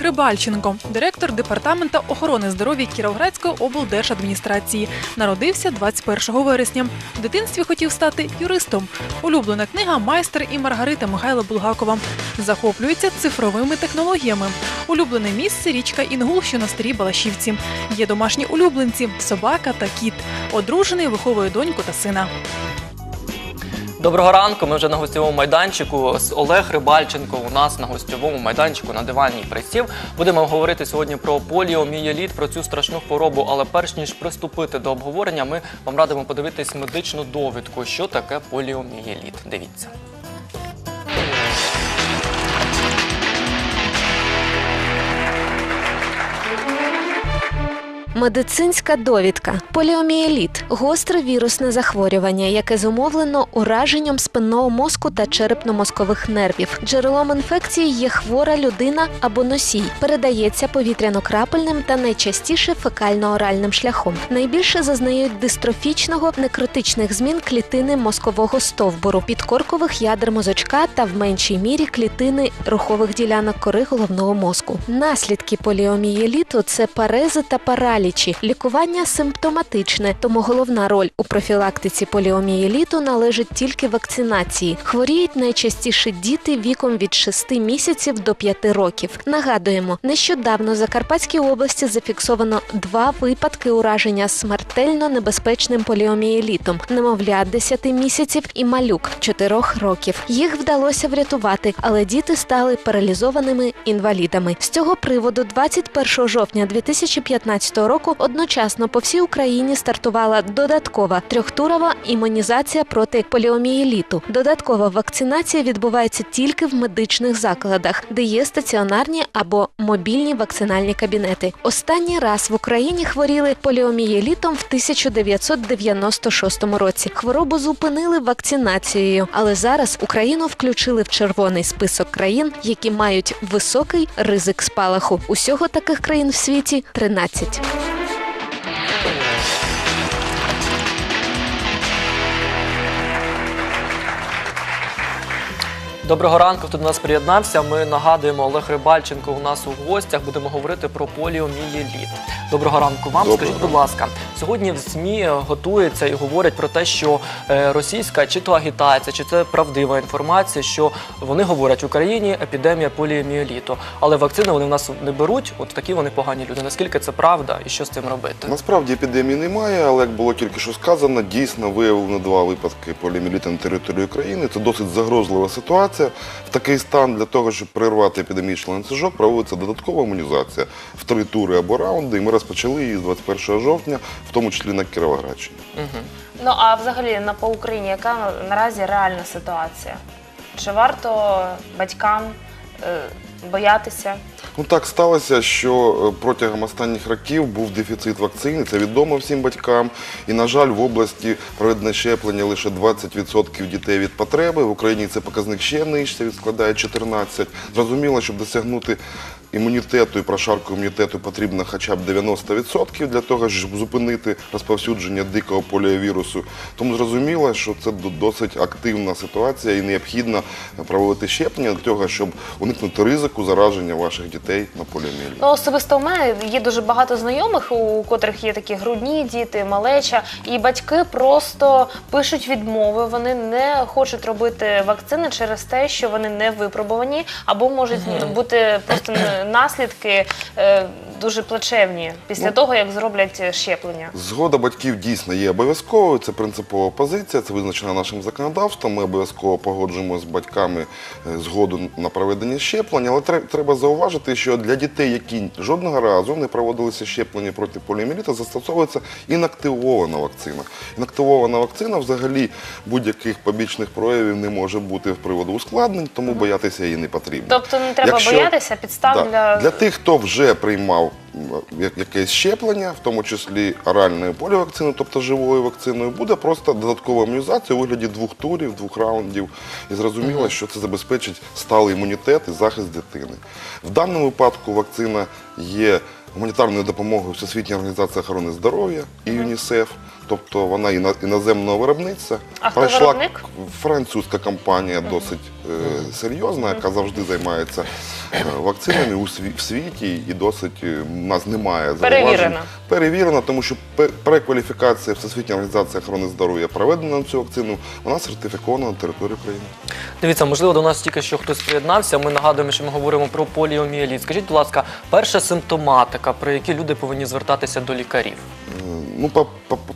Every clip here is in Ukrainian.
Рибальченко, директор департамента охорони здоров'я Кіровоградської облдержадміністрації. Народився 21 вересня. В дитинстві хотів стати юристом. Улюблена книга Майстер і Маргарита Михайла Булгакова. Захоплюється цифровими технологіями. Улюблене місце річка Інгул, що на старій Балашівці. Є домашні улюбленці собака та кіт. Одружений виховує доньку та сина. Доброго ранку. Ми вже на гостьовому майданчику. З Олег Рибальченко у нас на гостьовому майданчику на дивані присів. Будемо говорити сьогодні про поліомієліт, про цю страшну хворобу. Але перш ніж приступити до обговорення, ми вам радимо подивитись медичну довідку, що таке поліомієліт. Дивіться. Медицинська довідка. Поліомієліт гостре вірусне захворювання, яке зумовлено ураженням спинного мозку та черепно-мозкових нервів. Джерелом інфекції є хвора людина або носій. Передається повітряно-крапельним та найчастіше фекально-оральним шляхом. Найбільше зазнають дистрофічного некротичних змін клітини мозкового стовбуру, підкоркових ядер мозочка та в меншій мірі клітини рухових ділянок кори головного мозку. Наслідки поліомієліту це парези та паралічі. Лікування симптоматичне, тому головна роль у профілактиці поліомієліту належить тільки вакцинації. Хворіють найчастіше діти віком від 6 місяців до 5 років. Нагадуємо, нещодавно в Закарпатській області зафіксовано два випадки ураження смертельно небезпечним поліомієлітом: немовля 10 місяців і малюк 4 років. Їх вдалося врятувати, але діти стали паралізованими інвалідами. З цього приводу, 21 жовтня 2015 року, одночасно по всій Україні стартувала додаткова трьохтурова імунізація проти поліомієліту. Додаткова вакцинація відбувається тільки в медичних закладах, де є стаціонарні або мобільні вакцинальні кабінети. Останній раз в Україні хворіли поліомієлітом в 1996 році. Хворобу зупинили вакцинацією, але зараз Україну включили в червоний список країн, які мають високий ризик спалаху. Усього таких країн в світі 13. Доброго ранку, хто до нас приєднався. Ми нагадуємо Олег Рибальченко у нас у гостях. Будемо говорити про поліомієліт. Доброго ранку вам. Доброго. Скажіть, будь ласка, сьогодні в ЗМІ готується і говорять про те, що е, російська чи то агітація, чи це правдива інформація, що вони говорять в Україні епідемія поліомієліту, але вакцини вони в нас не беруть. От такі вони погані люди. Наскільки це правда і що з цим робити? Насправді епідемії немає, але як було тільки що сказано, дійсно виявлено два випадки поліоміеліту на території України. Це досить загрозлива ситуація. В такий стан для того, щоб прервати епідемічний ланцюжок, проводиться додаткова імунізація в три тури або раунди. І ми розпочали її з 21 жовтня, в тому числі на Кіровоградщині. Ну а взагалі на по Україні яка наразі реальна ситуація? Чи варто батькам е, боятися? Ну так сталося, що е, протягом останніх років був дефіцит вакцини, це відомо всім батькам. І, на жаль, в області проведене щеплення лише 20% дітей від потреби. В Україні це показник ще нижче, він складає 14%. Зрозуміло, щоб досягнути імунітету і прошарку імунітету потрібно хоча б 90% для того, щоб зупинити розповсюдження дикого поліовірусу. Тому зрозуміло, що це до- досить активна ситуація і необхідно проводити щеплення для того, щоб уникнути ризику зараження ваших дітей на поліомієліт. Ну особисто у мене є дуже багато знайомих, у котрих є такі грудні діти, малеча, і батьки просто пишуть відмови. Вони не хочуть робити вакцини через те, що вони не випробувані, або можуть бути просто наслідки е, дуже плачевні після того, як зроблять щеплення. Згода батьків дійсно є обов'язковою. Це принципова позиція, це визначено нашим законодавством. Ми обов'язково погоджуємо з батьками е, згоду на проведення щеплення. Але треба зауважити, що для дітей, які жодного разу не проводилися щеплення проти поліоміеліту, застосовується інактивована вакцина. Інактивована вакцина взагалі будь-яких побічних проявів не може бути в приводу ускладнень, тому боятися її не потрібно. Тобто не треба Якщо- боятися підстав Да. для для тих, хто вже приймав якесь щеплення, в тому числі оральною полівакциною, тобто живою вакциною, буде просто додаткова імунізація у вигляді двох турів, двох раундів. І зрозуміло, що це забезпечить сталий імунітет і захист дитини. В даному випадку вакцина є гуманітарною допомогою Всесвітньої організації охорони здоров'я і ЮНІСЕФ. Тобто вона іно- іноземного виробництва. А хто Пройшла виробник? французька компанія, досить е, серйозна, яка завжди займається е, вакцинами у сві- в світі, і досить е, у нас немає зауважень. Перевірена. Перевірена, тому що пе- перекваліфікація Всесвітньої організації охорони здоров'я проведена на цю вакцину, вона сертифікована на території України. Дивіться, можливо, до нас тільки що хтось приєднався. Ми нагадуємо, що ми говоримо про поліомієліт. Скажіть, будь ласка, перша симптоматика, про які люди повинні звертатися до лікарів? Е, Ну, по- по- по-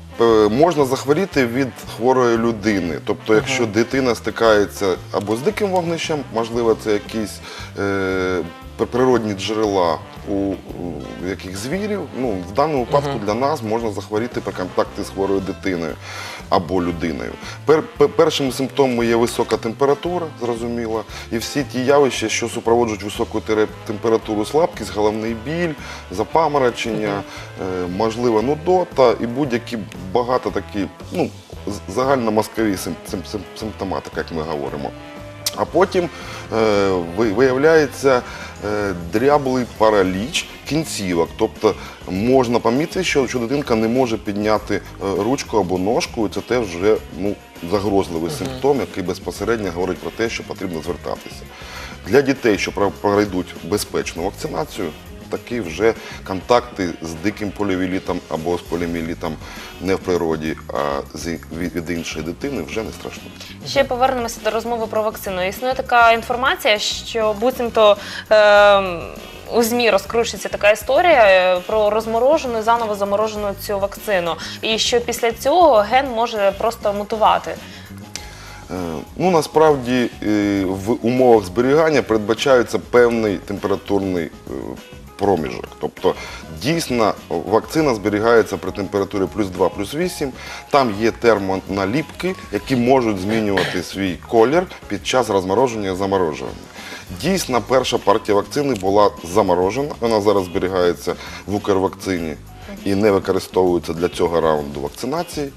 можна захворіти від хворої людини. Тобто, якщо дитина стикається або з диким вогнищем, можливо, це якісь е, природні джерела у, яких звірів. Ну, в даному випадку для нас можна захворіти при контакті з хворою дитиною або людиною. Пер, пер- першими симптомами є висока температура, зрозуміло, і всі ті явища, що супроводжують високу температуру, слабкість, головний біль, запаморочення, е, можливо, нудота і будь-які багато такі, ну, загальномозкові сим- сим- сим- симптоматика, як ми говоримо. А потім е, ви- виявляється дряблий параліч кінцівок. Тобто можна помітити, що, дитинка не може підняти е, ручку або ножку, і це теж вже ну, загрозливий симптом, який безпосередньо говорить про те, що потрібно звертатися. Для дітей, що пройдуть безпечну вакцинацію, такі вже контакти з диким поліомієлітом або з поліомієлітом не в природі, а від, іншої дитини вже не страшно. Ще повернемося до розмови про вакцину. Існує така інформація, що буцімто е, у ЗМІ розкручується така історія е, про розморожену і заново заморожену цю вакцину. І що після цього ген може просто мутувати. Е, Ну, насправді е, в умовах зберігання передбачається певний температурний проміжок. Тобто дійсно вакцина зберігається при температурі плюс 2, плюс 8. Там є термоналіпки, які можуть змінювати свій колір під час розмороження і заморожування. Дійсно, перша партія вакцини була заморожена. Вона зараз зберігається в Укрвакцині і не використовуються для цього раунду вакцинації.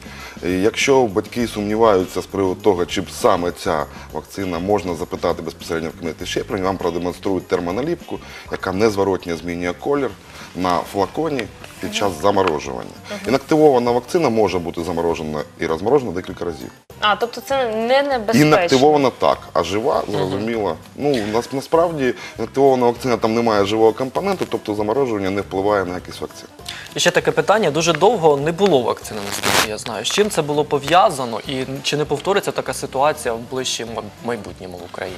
Якщо батьки сумніваються з приводу того, чи саме ця вакцина можна запитати безпосередньо в кабінеті щеплень, вам продемонструють термоналіпку, яка незворотньо змінює колір на флаконі під час заморожування. Інактивована вакцина може бути заморожена і розморожена декілька разів. А, тобто це не небезпечно. Інактивована так, а жива, зрозуміло. Ну, нас, насправді інактивована вакцина там немає живого компоненту, тобто заморожування не впливає на якість вакцин. І ще таке питання: дуже довго не було вакцини наскільки я знаю. З чим це було пов'язано, і чи не повториться така ситуація в ближчому майбутньому в Україні?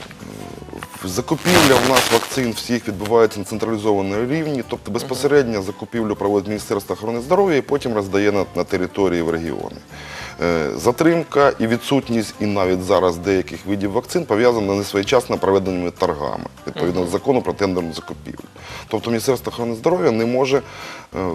Закупівля в нас вакцин всіх відбувається на централізованому рівні, тобто безпосередньо закупівлю проводить Міністерство охорони здоров'я і потім роздає на, на території в регіони. Е, Затримка і відсутність, і навіть зараз деяких видів вакцин пов'язана несвоєчасно проведеними торгами відповідно до закону про тендерну закупівлю. Тобто Міністерство охорони здоров'я не може е,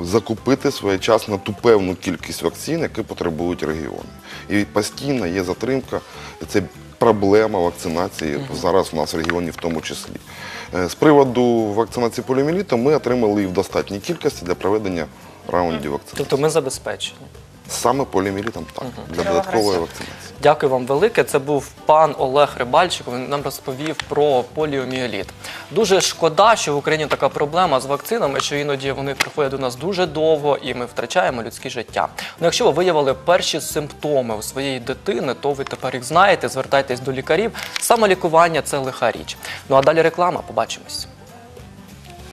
закупити своєчасно ту певну кількість вакцин, які потребують регіони. І постійно є затримка. Це проблема вакцинації зараз у нас в регіоні в тому числі. Е, З приводу вакцинації поліоміелітом ми отримали її в достатній кількості для проведення раундів вакцинації. Тобто ми забезпечені. Саме поліоміелітом так, для додаткової вакцинації. Дякую вам велике. Це був пан Олег Рибальчик. Він нам розповів про поліоміеліт. Дуже шкода, що в Україні така проблема з вакцинами, що іноді вони приходять до нас дуже довго, і ми втрачаємо людське життя. Ну, якщо ви виявили перші симптоми у своєї дитини, то ви тепер їх знаєте. Звертайтесь до лікарів. Самолікування це лиха річ. Ну а далі реклама. Побачимось.